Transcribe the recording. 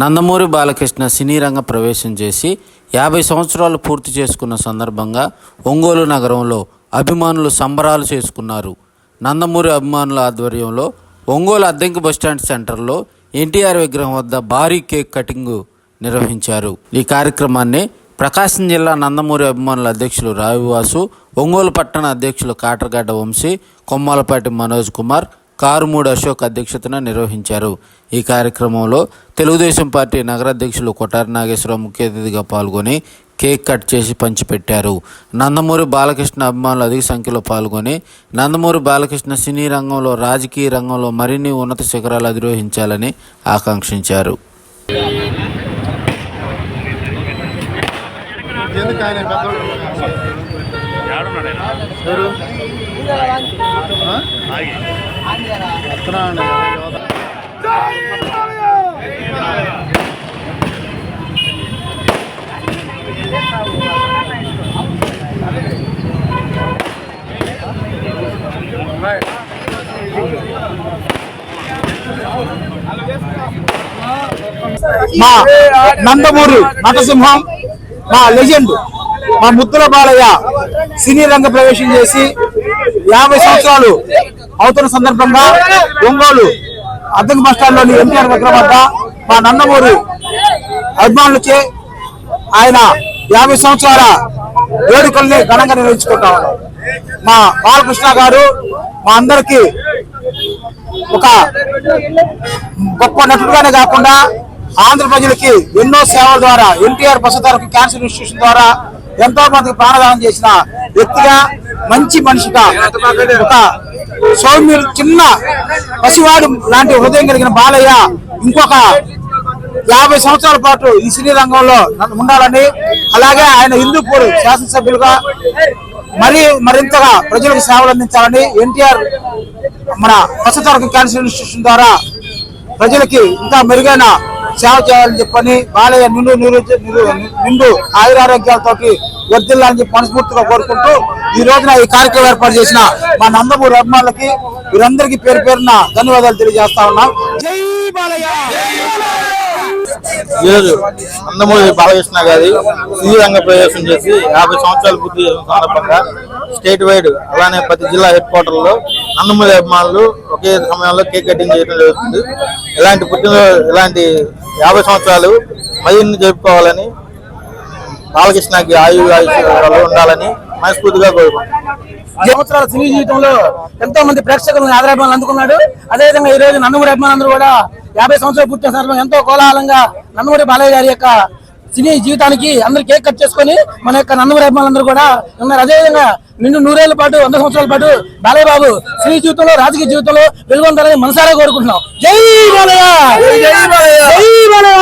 నందమూరి బాలకృష్ణ సినీ రంగ ప్రవేశం చేసి యాభై సంవత్సరాలు పూర్తి చేసుకున్న సందర్భంగా ఒంగోలు నగరంలో అభిమానులు సంబరాలు చేసుకున్నారు. నందమూరి అభిమానుల ఆధ్వర్యంలో ఒంగోలు అద్దెంకి బస్టాండ్ సెంటర్లో ఎన్టీఆర్ విగ్రహం వద్ద భారీ కేక్ కటింగ్ నిర్వహించారు. ఈ కార్యక్రమాన్ని ప్రకాశం జిల్లా నందమూరి అభిమానుల అధ్యక్షులు రావివాసు ఒంగోలు పట్టణ అధ్యక్షులు కాటరగడ్డ వంశీ కొమ్మాలపాటి మనోజ్ కుమార్ కారుమూడి అశోక్ అధ్యక్షతన నిర్వహించారు. ఈ కార్యక్రమంలో తెలుగుదేశం పార్టీ నగర అధ్యక్షులు కొటారి నాగేశ్వరరావు ముఖ్య అతిథిగా పాల్గొని కేక్ కట్ చేసి పంచిపెట్టారు. నందమూరి బాలకృష్ణ అభిమానులు అధిక సంఖ్యలో పాల్గొని నందమూరి బాలకృష్ణ సినీ రంగంలో రాజకీయ రంగంలో మరిన్ని ఉన్నత శిఖరాలు అధిరోహించాలని ఆకాంక్షించారు. ఎందుకు మా నందమూరి నటసింహం మా లెజెండ్ మా ముద్దుల బాలయ్య సినీ రంగ ప్రవేశం చేసి యాభై సంవత్సరాలు అవుతున్న సందర్భంగా ఒంగోలు అద్దెకు బస్ స్టాండ్లోని ఎన్టీఆర్ విగ్రహం వద్ద మా నన్నమూరి అభిమానులచే ఆయన యాభై సంవత్సరాల వేడుకల్ని ఘనంగా నిర్వహించుకుంటా ఉన్నాం. మా బాలకృష్ణ గారు మా అందరికీ ఒక గొప్ప నటుడుగానే కాకుండా ఆంధ్ర ప్రజలకి ఎన్నో సేవల ద్వారా ఎన్టీఆర్ బసధారకు క్యాన్సర్ ఇన్స్టిట్యూషన్ ద్వారా ఎంతో మందికి ప్రాణదానం చేసిన వ్యక్తిగా మంచి మనిషిగా ఒక సౌమ్యులు చిన్న పసివాడు లాంటి హృదయం కలిగిన బాలయ్య ఇంకొక యాభై సంవత్సరాల పాటు ఈ సినీ రంగంలో ఉండాలని అలాగే ఆయన హిందూపూర్ శాసనసభ్యులుగా మరి మరింతగా ప్రజలకు సేవలు అందించాలని ఎన్టీఆర్ మన పచ్చతరకు క్యాన్సర్ ఇన్స్టిట్యూషన్ ద్వారా ప్రజలకి ఇంకా మెరుగైన సేవ చేయాలని చెప్పని బాలయ్య నిండు నిరు నిండు ఆయురారోగ్యాలతోటి వర్దిల్లాలని చెప్పి మనస్ఫూర్తిగా కోరుకుంటూ ఈ రోజున ఈ కార్యక్రమం ఏర్పాటు చేసిన మా నందమూరి అభిమానులకి వీరందరికీ పేరు పేరున ధన్యవాదాలు తెలియజేస్తా ఉన్నాం. జై బాలయ్య! ఈరోజు నందమూరి బాలకృష్ణ గారి సినీ రంగ ప్రవేశం చేసి యాభై సంవత్సరాలు పూర్తి చేసిన సందర్భంగా స్టేట్ వైడ్ అలానే ప్రతి జిల్లా హెడ్ క్వార్టర్లో నందమూరి అభిమానులు ఒకే సమయంలో కేక్ కటింగ్ చేయడం జరుగుతుంది. ఇలాంటి పుట్టినరోజు ఇలాంటి యాభై సంవత్సరాలు మరిన్ని జరుపుకోవాలని బాలకృష్ణకి ఆయు ఆయుష్యాలు ఉండాలని మనస్ఫూర్తిగా కోరుకుంటున్నాను. సంవత్సరాల సినీ జీవితంలో ఎంతో మంది ప్రేక్షకులను ఆదరాభిమానులు అందుకున్నాడు. అదేవిధంగా ఈ రోజు నందమూరి అభిమానులు కూడా యాభై సంవత్సరాలు పూర్తి సందర్భంగా ఎంతో కోలాహలంగా నందమూరి బాలయ్య గారి యొక్క సినీ జీవితానికి అందరు కేక్ కట్ చేసుకొని మన యొక్క నందమూరి అభిమానులందరూ కూడా ఉన్నారు. అదేవిధంగా నిండు నూరేళ్ళ పాటు వంద సంవత్సరాల పాటు బాలయ్య బాబు సినీ జీవితంలో రాజకీయ జీవితంలో వెలుగొందాలని మనసారా కోరుకుంటున్నాం. జై బాలయ్య! జై బాలయ్య!